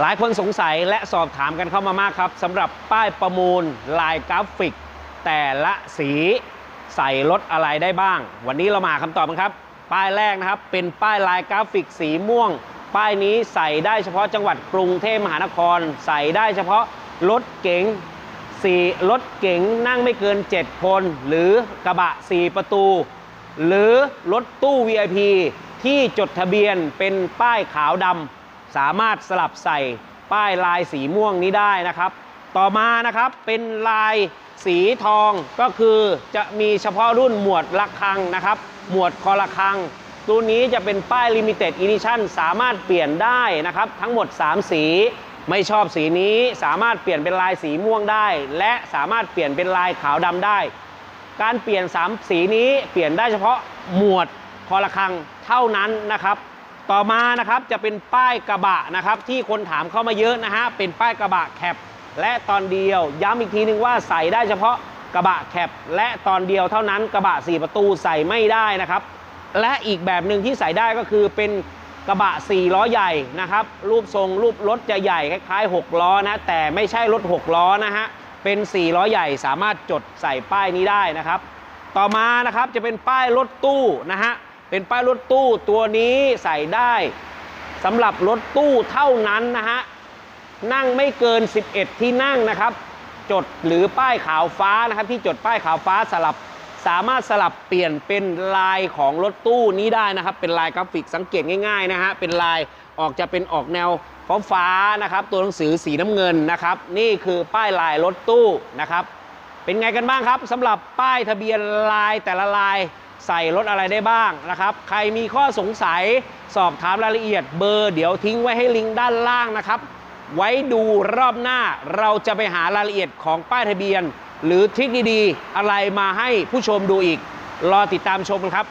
หลายคนสงสัยและสอบถามกันเข้ามามากครับสำหรับป้ายประมูลลายกราฟิก แต่ละสีใส่รถอะไรได้บ้าง วันนี้เรามาคำตอบกันครับ ป้ายแรกนะครับ เป็นป้ายลายกราฟิกสีม่วง ป้ายนี้ใส่ได้เฉพาะจังหวัดกรุงเทพมหานคร ใส่ได้เฉพาะรถเก๋งสี่รถเก๋งนั่งไม่เกิน 7 คน หรือกระบะ 4 ประตู หรือรถตู้ VIP ที่จดทะเบียนเป็นป้ายขาวดำ สามารถสลับใส่ป้ายลายสีม่วงนี้ได้นะครับ ต่อมานะครับเป็นลายสีทองก็คือจะมีเฉพาะรุ่นหมวดระฆังนะครับ หมวดคอระฆังตัวนี้จะเป็นป้าย Limited Edition สามารถเปลี่ยนได้นะครับ ทั้งหมด 3 สีไม่ชอบสีนี้สามารถเปลี่ยนเป็นลายสีม่วงได้ และสามารถเปลี่ยนเป็นลายขาวดำได้ การเปลี่ยน 3 สีนี้เปลี่ยนได้เฉพาะหมวดคอระฆังเท่านั้นนะครับ ต่อมานะครับจะเป็นป้ายกระบะนะครับที่คนถามเข้ามาเยอะนะฮะเป็นป้ายกระบะแคปและตอนเดียว ย้ำอีกทีนึงว่าใส่ได้เฉพาะกระบะแคปและตอนเดียวเท่านั้นกระบะ 4 ประตูใส่ไม่ได้นะครับ และอีกแบบหนึ่งที่ใส่ได้ก็คือเป็นกระบะ 4 ล้อใหญ่นะครับ รูปทรงรูปรถจะใหญ่คล้ายๆ 6 ล้อนะ แต่ไม่ใช่รถ 6 ล้อนะฮะ เป็น 4 ล้อใหญ่สามารถจดใส่ป้ายนี้ได้นะครับ ต่อมานะครับจะเป็นป้ายรถตู้นะฮะ เป็นป้ายรถตู้ตัวนี้ใส่ได้สำหรับรถตู้เท่านั้นนะฮะ นั่งไม่เกิน 11 ที่นั่งนะครับ จดหรือป้ายขาวฟ้านะครับ ที่จดป้ายขาวฟ้าสลับสามารถสลับเปลี่ยนเป็นลายของรถตู้นี้ได้นะครับ เป็นลายกราฟิกสังเกตง่ายๆนะฮะ เป็นลายออกจะเป็นออกแนวฟ้าฟ้านะครับ ตัวหนังสือสีน้ำเงินนะครับ นี่คือป้ายลายรถตู้นะครับ เป็นไงกันบ้างครับสำหรับป้ายทะเบียนลายแต่ละลาย ใส่รถอะไรได้บ้างนะครับ ใครมีข้อสงสัยสอบถามรายละเอียดเบอร์เดี๋ยวทิ้งไว้ให้ลิงก์ด้านล่างนะครับ ไว้ดูรอบหน้าเราจะไปหารายละเอียดของป้ายทะเบียน หรือทริคดีๆ อะไรมาให้ผู้ชมดูอีก รอติดตามชมกันครับ